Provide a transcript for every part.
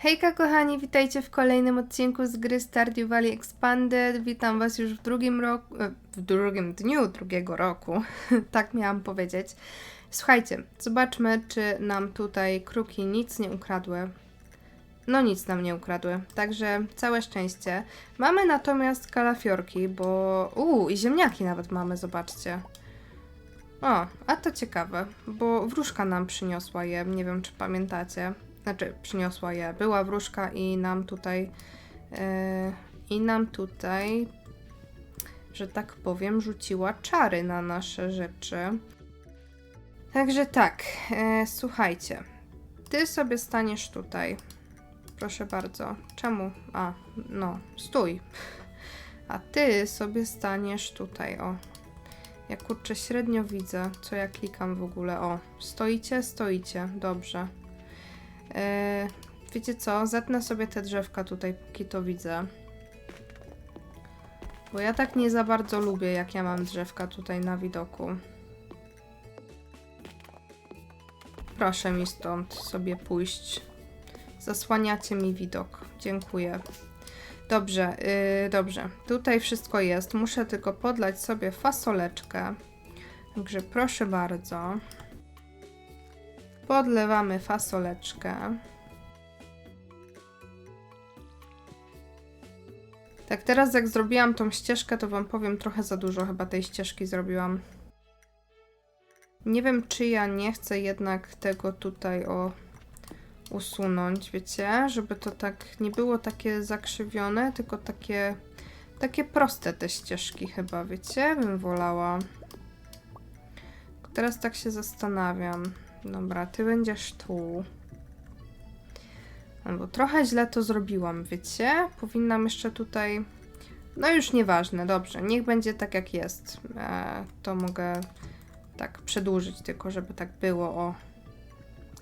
Hejka kochani, witajcie w kolejnym odcinku z gry Stardew Valley Expanded. Witam was już w drugim roku, e, w drugim dniu drugiego roku, tak miałam powiedzieć. Słuchajcie, zobaczmy czy nam tutaj kruki nic nie ukradły. No nic nam nie ukradły, także całe szczęście. Mamy natomiast kalafiorki, bo... Uuu, i ziemniaki nawet mamy, zobaczcie. O, a to ciekawe, bo wróżka nam przyniosła je, nie wiem czy pamiętacie. Znaczy, przyniosła je. Była wróżka i nam tutaj. e, I nam tutaj, że tak powiem, rzuciła czary na nasze rzeczy. Także tak, e, słuchajcie. Ty sobie staniesz tutaj. Proszę bardzo. Czemu? A, no, stój. A ty sobie staniesz tutaj, o. Ja kurczę średnio widzę, co ja klikam w ogóle. O, stoicie? Stoicie. Dobrze. E, wiecie co? Zetnę sobie te drzewka tutaj, póki to widzę. Bo ja tak nie za bardzo lubię, jak ja mam drzewka tutaj na widoku. Proszę mi stąd sobie pójść. Zasłaniacie mi widok. Dziękuję. Dobrze, yy, dobrze. Tutaj wszystko jest. Muszę tylko podlać sobie fasoleczkę. Także proszę bardzo. Podlewamy fasoleczkę. Tak, teraz jak zrobiłam tą ścieżkę, to wam powiem trochę za dużo chyba tej ścieżki zrobiłam. Nie wiem, czy ja nie chcę jednak tego tutaj o usunąć, wiecie? Żeby to tak nie było takie zakrzywione, tylko takie takie proste te ścieżki chyba, wiecie? Bym wolała. Teraz tak się zastanawiam. Dobra, ty będziesz tu. No bo trochę źle to zrobiłam, wiecie? Powinnam jeszcze tutaj... No już nieważne, dobrze. Niech będzie tak jak jest. E, to mogę tak przedłużyć tylko, żeby tak było o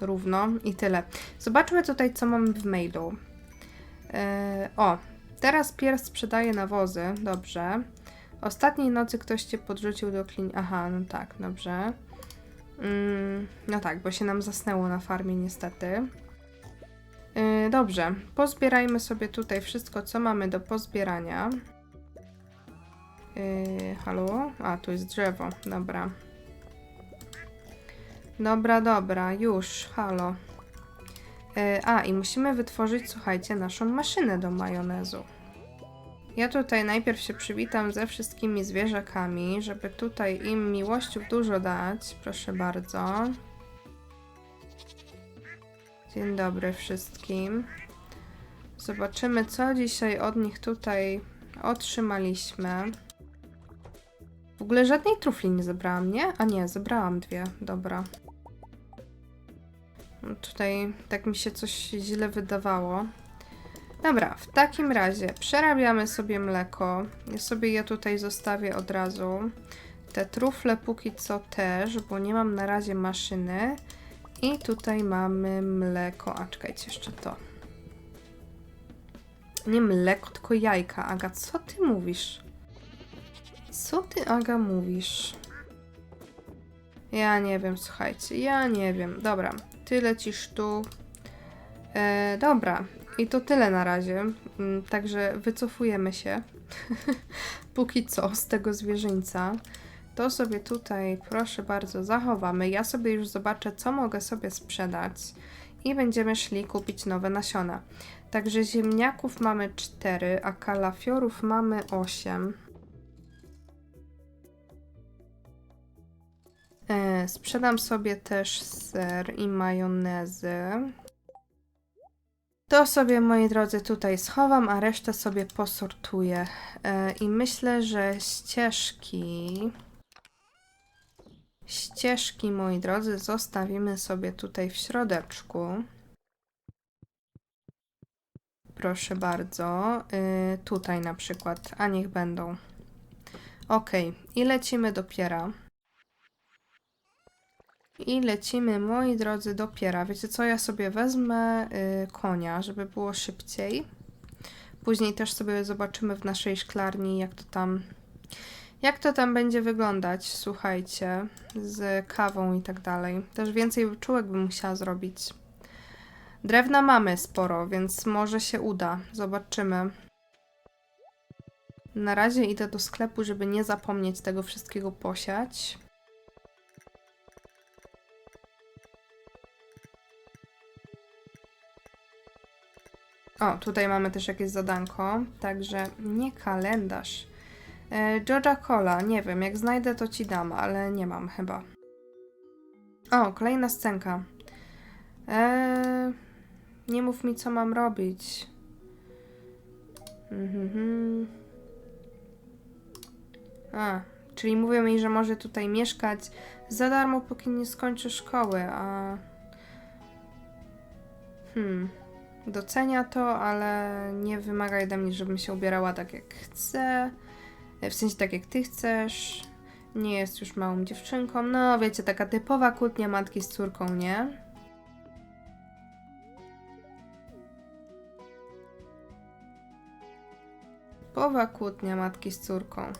równo i tyle. Zobaczmy tutaj, co mamy w mailu. E, o, teraz Pier sprzedaje nawozy. Dobrze. Ostatniej nocy ktoś cię podrzucił do klin... Aha, no tak, dobrze. Mm, no tak, bo się nam zasnęło na farmie niestety. Yy, dobrze, pozbierajmy sobie tutaj wszystko, co mamy do pozbierania. Yy, halo? A, tu jest drzewo, dobra. Dobra, dobra, już, halo. Yy, a, i musimy wytworzyć, słuchajcie, naszą maszynę do majonezu. Ja tutaj najpierw się przywitam ze wszystkimi zwierzakami, żeby tutaj im miłościów dużo dać. Proszę bardzo. Dzień dobry wszystkim. Zobaczymy, co dzisiaj od nich tutaj otrzymaliśmy. W ogóle żadnej trufli nie zebrałam, nie? A nie, zebrałam dwie. Dobra. No Tutaj tak mi się coś źle wydawało. Dobra, w takim razie przerabiamy sobie mleko. Ja sobie je tutaj zostawię od razu. Te trufle póki co też, bo nie mam na razie maszyny. I tutaj mamy mleko. A czekajcie jeszcze to. Nie mleko, tylko jajka. Aga, co ty mówisz? Co ty, Aga, mówisz? Ja nie wiem, słuchajcie, ja nie wiem. Dobra, ty lecisz tu. E, dobra, i to tyle na razie. Mm, Także wycofujemy się. Póki co z tego zwierzyńca. To sobie tutaj, proszę bardzo, zachowamy. Ja sobie już zobaczę, co mogę sobie sprzedać. I będziemy szli kupić nowe nasiona. Także ziemniaków mamy 4, a kalafiorów mamy 8. E, sprzedam sobie też ser i majonezy. To sobie, moi drodzy, tutaj schowam, a resztę sobie posortuję. E, I myślę, że ścieżki. Ścieżki, moi drodzy, zostawimy sobie tutaj w środeczku. Proszę bardzo. Y, tutaj na przykład, a niech będą. Ok, i lecimy do piera. I lecimy, moi drodzy, do piera. Wiecie co, ja sobie wezmę y, konia, żeby było szybciej. Później też sobie zobaczymy w naszej szklarni, jak to tam, jak to tam będzie wyglądać, słuchajcie, z kawą i tak dalej. Też więcej wyczółek bym musiała zrobić. Drewna mamy sporo, więc może się uda. Zobaczymy. Na razie idę do sklepu, żeby nie zapomnieć tego wszystkiego posiać. O, tutaj mamy też jakieś zadanko, także nie kalendarz. E, Georgia Cola, nie wiem, jak znajdę to ci dam, ale nie mam chyba. O, kolejna scenka. Eee, nie mów mi, co mam robić. Mhm. A, czyli mówią mi, że może tutaj mieszkać za darmo, póki nie skończy szkoły, a... Hmm. Docenia to, ale nie wymaga ode mnie, żebym się ubierała tak jak chcę. W sensie tak jak ty chcesz. Nie jest już małą dziewczynką. No, wiecie, taka typowa kłótnia matki z córką, nie? Typowa kłótnia matki z córką.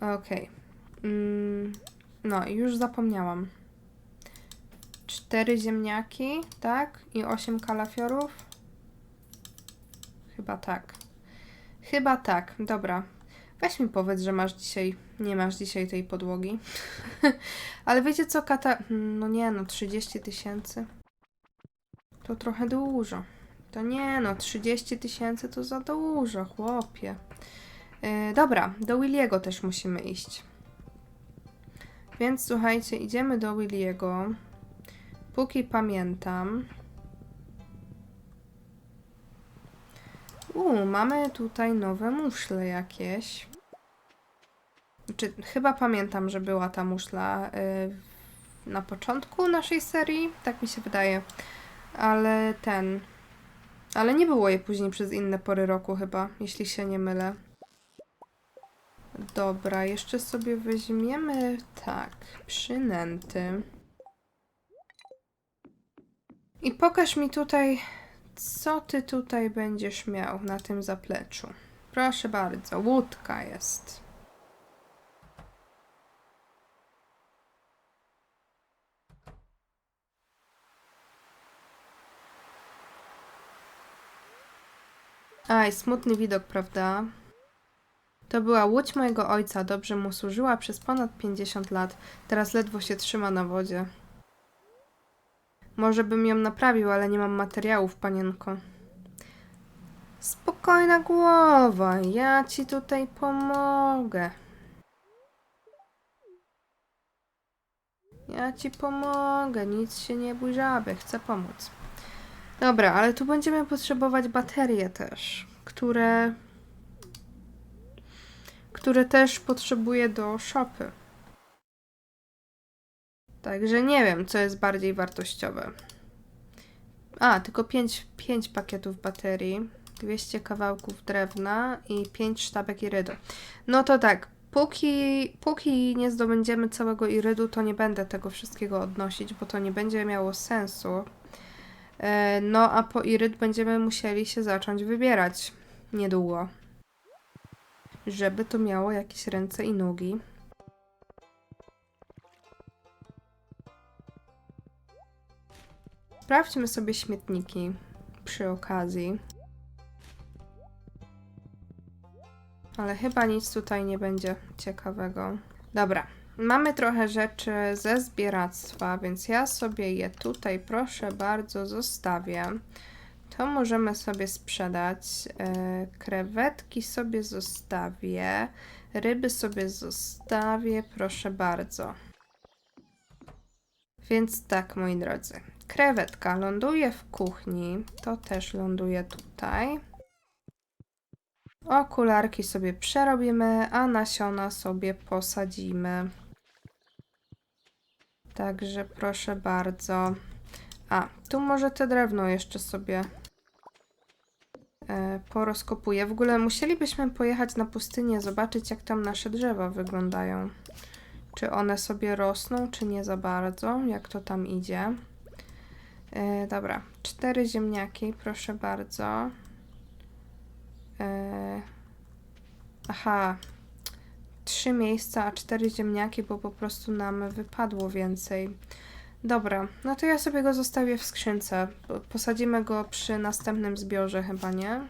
Okej. Mm, no już zapomniałam. Cztery ziemniaki, tak? I osiem kalafiorów? Chyba tak. Chyba tak, dobra. Weź mi powiedz, że masz dzisiaj, nie masz dzisiaj tej podłogi. Ale wiecie co, kata... Hmm, No nie no, 30 tysięcy. To trochę dużo. To nie no, 30 tysięcy to za dużo, chłopie. Yy, dobra, do Williego też musimy iść. Więc słuchajcie, idziemy do Williego. Póki pamiętam. U, mamy tutaj nowe muszle jakieś. Czy chyba pamiętam, że była ta muszla y, na początku naszej serii, tak mi się wydaje. Ale ten. Ale nie było jej później przez inne pory roku chyba, jeśli się nie mylę. Dobra, jeszcze sobie weźmiemy tak, przynęty. I pokaż mi tutaj, co ty tutaj będziesz miał na tym zapleczu. Proszę bardzo, łódka jest. Aj, smutny widok, prawda? To była łódź mojego ojca, dobrze mu służyła przez ponad 50 lat. Teraz ledwo się trzyma na wodzie. Może bym ją naprawił, ale nie mam materiałów, panienko. Spokojna głowa, ja ci tutaj pomogę. Ja ci pomogę, nic się nie bój żaby, chcę pomóc. Dobra, ale tu będziemy potrzebować baterie też, które które też potrzebuję do shopy. Także nie wiem, co jest bardziej wartościowe. A, tylko 5, 5 pakietów baterii, 200 kawałków drewna i 5 sztabek irydu. No to tak, póki, póki nie zdobędziemy całego irydu, to nie będę tego wszystkiego odnosić, bo to nie będzie miało sensu. E, no a po iryd będziemy musieli się zacząć wybierać niedługo żeby to miało jakieś ręce i nogi. Sprawdźmy sobie śmietniki przy okazji. Ale chyba nic tutaj nie będzie ciekawego. Dobra, mamy trochę rzeczy ze zbieractwa, więc ja sobie je tutaj proszę bardzo zostawię. To możemy sobie sprzedać. E, krewetki sobie zostawię. Ryby sobie zostawię, proszę bardzo. Więc tak, moi drodzy. Krewetka ląduje w kuchni. To też ląduje tutaj. Okularki sobie przerobimy, a nasiona sobie posadzimy. Także proszę bardzo. A, tu może te drewno jeszcze sobie e, porozkopuję. W ogóle musielibyśmy pojechać na pustynię, zobaczyć jak tam nasze drzewa wyglądają. Czy one sobie rosną, czy nie za bardzo, jak to tam idzie. E, dobra, cztery ziemniaki, proszę bardzo. E, aha, trzy miejsca, a cztery ziemniaki, bo po prostu nam wypadło więcej. Dobra, no to ja sobie go zostawię w skrzynce. Po- Posadzimy go przy następnym zbiorze chyba, nie?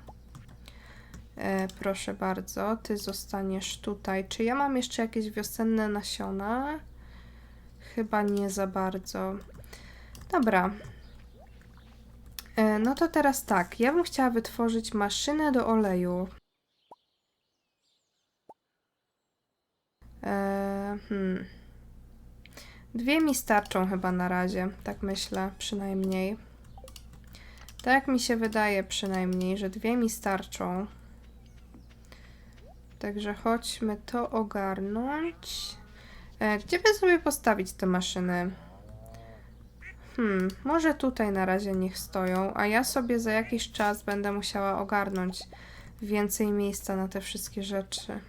E, proszę bardzo, ty zostaniesz tutaj. Czy ja mam jeszcze jakieś wiosenne nasiona? Chyba nie za bardzo. Dobra. E, no to teraz tak, ja bym chciała wytworzyć maszynę do oleju. E, hmm. Dwie mi starczą chyba na razie, tak myślę, przynajmniej. Tak mi się wydaje przynajmniej, że dwie mi starczą. Także chodźmy to ogarnąć. E, gdzie by sobie postawić te maszyny? Hmm, może tutaj na razie niech stoją, a ja sobie za jakiś czas będę musiała ogarnąć więcej miejsca na te wszystkie rzeczy.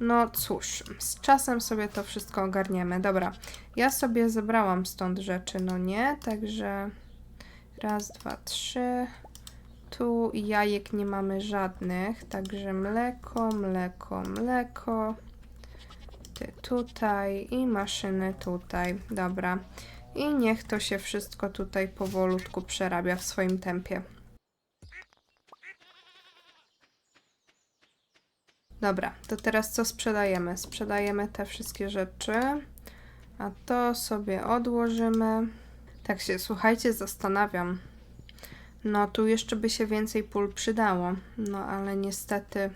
No cóż, z czasem sobie to wszystko ogarniemy. Dobra, ja sobie zebrałam stąd rzeczy, no nie? Także raz, dwa, trzy. Tu jajek nie mamy żadnych, także mleko, mleko, mleko. Ty tutaj i maszyny tutaj. Dobra. I niech to się wszystko tutaj powolutku przerabia w swoim tempie. Dobra, to teraz co sprzedajemy? Sprzedajemy te wszystkie rzeczy, a to sobie odłożymy. Tak się, słuchajcie, zastanawiam. No, tu jeszcze by się więcej pól przydało, no ale niestety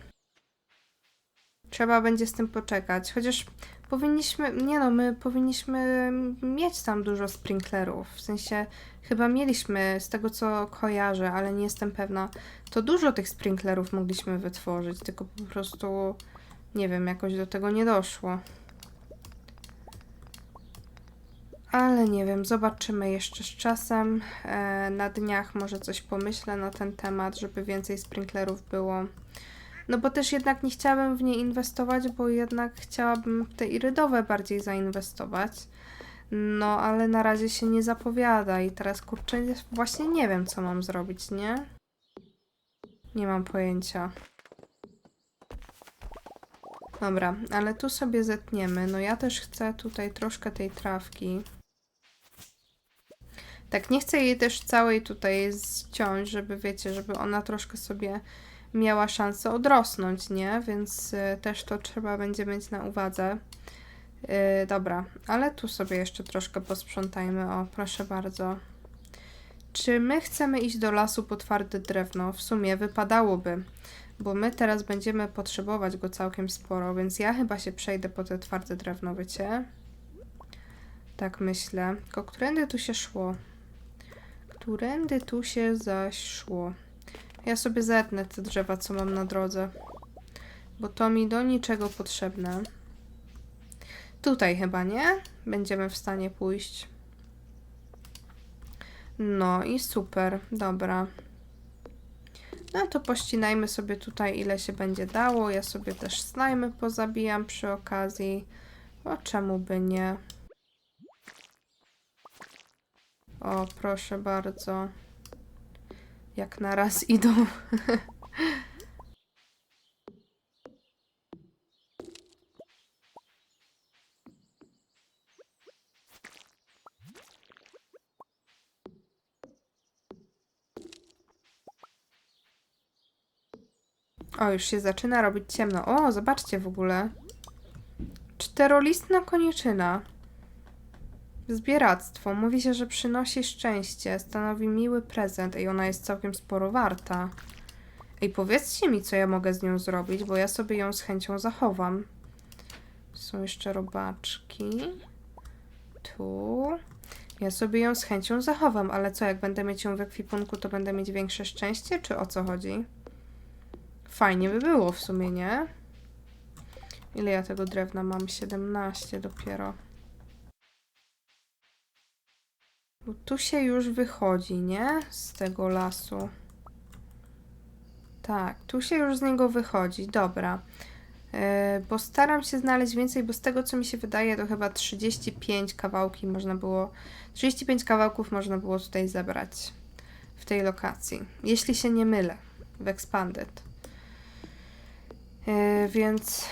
trzeba będzie z tym poczekać. Chociaż powinniśmy, nie no, my powinniśmy mieć tam dużo sprinklerów. W sensie, chyba mieliśmy, z tego co kojarzę, ale nie jestem pewna, to dużo tych sprinklerów mogliśmy wytworzyć, tylko po prostu, nie wiem, jakoś do tego nie doszło. Ale nie wiem, zobaczymy jeszcze z czasem. E, na dniach może coś pomyślę na ten temat, żeby więcej sprinklerów było. No bo też jednak nie chciałabym w nie inwestować, bo jednak chciałabym w te irydowe bardziej zainwestować. No, ale na razie się nie zapowiada i teraz kurczę, właśnie nie wiem, co mam zrobić, nie? Nie mam pojęcia. Dobra, ale tu sobie zetniemy. No ja też chcę tutaj troszkę tej trawki. Tak, nie chcę jej też całej tutaj zciąć, żeby wiecie, żeby ona troszkę sobie miała szansę odrosnąć, nie? Więc y, też to trzeba będzie mieć na uwadze. Y, dobra, ale tu sobie jeszcze troszkę posprzątajmy. O, proszę bardzo. Czy my chcemy iść do lasu po twarde drewno? W sumie wypadałoby, bo my teraz będziemy potrzebować go całkiem sporo, więc ja chyba się przejdę po te twarde drewno, wiecie? Tak myślę. Tylko którędy tu się szło? Którędy tu się zaś szło? Ja sobie zetnę te drzewa, co mam na drodze. Bo to mi do niczego potrzebne. Tutaj chyba, nie? Będziemy w stanie pójść. No i super, dobra. No to pościnajmy sobie tutaj ile się będzie dało. Ja sobie też slajmy pozabijam przy okazji. O czemu by nie? O, proszę bardzo. Jak na raz idą. O, już się zaczyna robić ciemno. O, zobaczcie w ogóle. Czterolistna koniczyna. Zbieractwo. Mówi się, że przynosi szczęście. Stanowi miły prezent. i ona jest całkiem sporo warta. Ej, powiedzcie mi, co ja mogę z nią zrobić, bo ja sobie ją z chęcią zachowam. Są jeszcze robaczki. Tu. Ja sobie ją z chęcią zachowam, ale co, jak będę mieć ją w ekwipunku, to będę mieć większe szczęście, czy o co chodzi? Fajnie by było w sumie, nie? Ile ja tego drewna mam? 17 dopiero. Bo tu się już wychodzi, nie? Z tego lasu. Tak, tu się już z niego wychodzi. Dobra. Yy, bo staram się znaleźć więcej, bo z tego co mi się wydaje, to chyba 35 kawałki można było. 35 kawałków można było tutaj zebrać w tej lokacji. Jeśli się nie mylę, w Expanded. Yy, więc,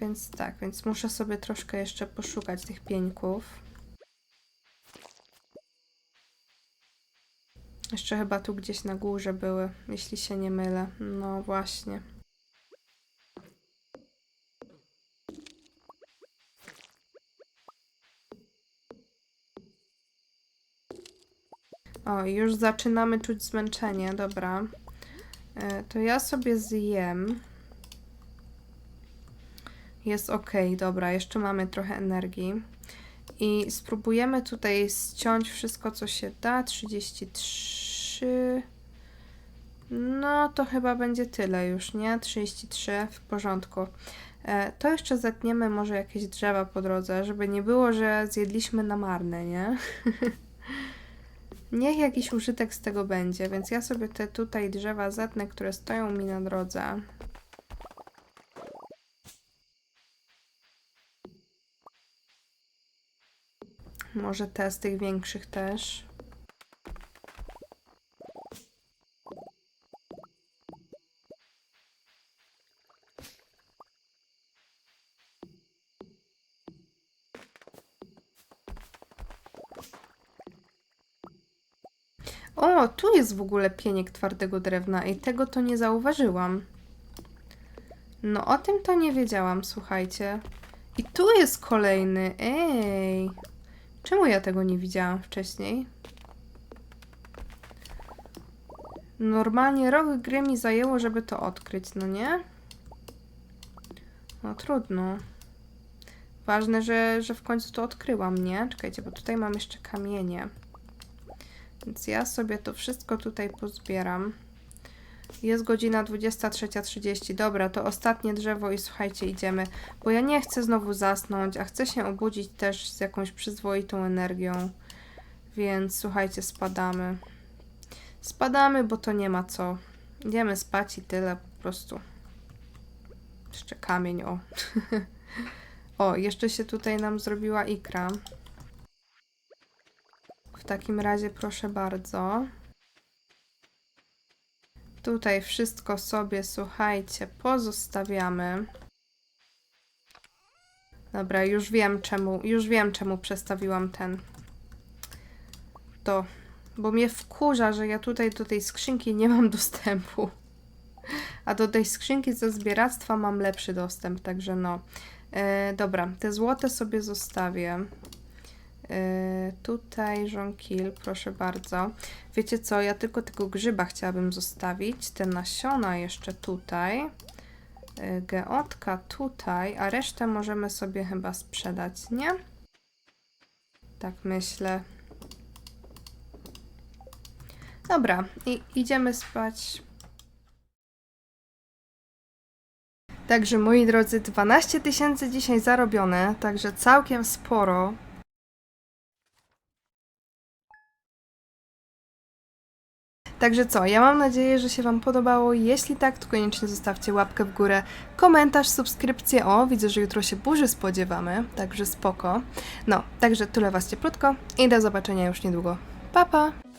więc tak, więc muszę sobie troszkę jeszcze poszukać tych pieńków. Jeszcze chyba tu gdzieś na górze były, jeśli się nie mylę. No właśnie. O, już zaczynamy czuć zmęczenie, dobra. E, to ja sobie zjem. Jest ok, dobra, jeszcze mamy trochę energii. I spróbujemy tutaj ściąć wszystko, co się da. 33. No, to chyba będzie tyle już, nie? 33 w porządku. E, to jeszcze zetniemy może jakieś drzewa po drodze, żeby nie było, że zjedliśmy na marne, nie? Niech jakiś użytek z tego będzie, więc ja sobie te tutaj drzewa zetnę, które stoją mi na drodze. Może te z tych większych też. Tu jest w ogóle pieniek twardego drewna i tego to nie zauważyłam. No o tym to nie wiedziałam, słuchajcie. I tu jest kolejny. Ej. Czemu ja tego nie widziałam wcześniej? Normalnie rok gry mi zajęło, żeby to odkryć, no nie? No trudno. Ważne, że, że w końcu to odkryłam, nie? Czekajcie, bo tutaj mam jeszcze kamienie. Więc ja sobie to wszystko tutaj pozbieram. Jest godzina 23.30. Dobra, to ostatnie drzewo i słuchajcie, idziemy. Bo ja nie chcę znowu zasnąć, a chcę się obudzić też z jakąś przyzwoitą energią. Więc słuchajcie, spadamy. Spadamy, bo to nie ma co. Idziemy spać i tyle po prostu. Jeszcze kamień, o. o, jeszcze się tutaj nam zrobiła ikra. Takim razie proszę bardzo. Tutaj wszystko sobie, słuchajcie, pozostawiamy. Dobra, już wiem czemu, już wiem czemu przestawiłam ten. To, bo mnie wkurza, że ja tutaj do tej skrzynki nie mam dostępu. A do tej skrzynki ze zbieractwa mam lepszy dostęp, także no. E, dobra, te złote sobie zostawię. Yy, tutaj żonkil, proszę bardzo. Wiecie co, ja tylko tego grzyba chciałabym zostawić. Te nasiona jeszcze tutaj. Yy, geotka tutaj, a resztę możemy sobie chyba sprzedać, nie? Tak myślę. Dobra, i idziemy spać. Także moi drodzy, 12 tysięcy dzisiaj zarobione, także całkiem sporo. Także co, ja mam nadzieję, że się Wam podobało. Jeśli tak, to koniecznie zostawcie łapkę w górę, komentarz, subskrypcję. O, widzę, że jutro się burzy spodziewamy, także spoko. No, także tyle Was cieplutko i do zobaczenia już niedługo. Pa, pa!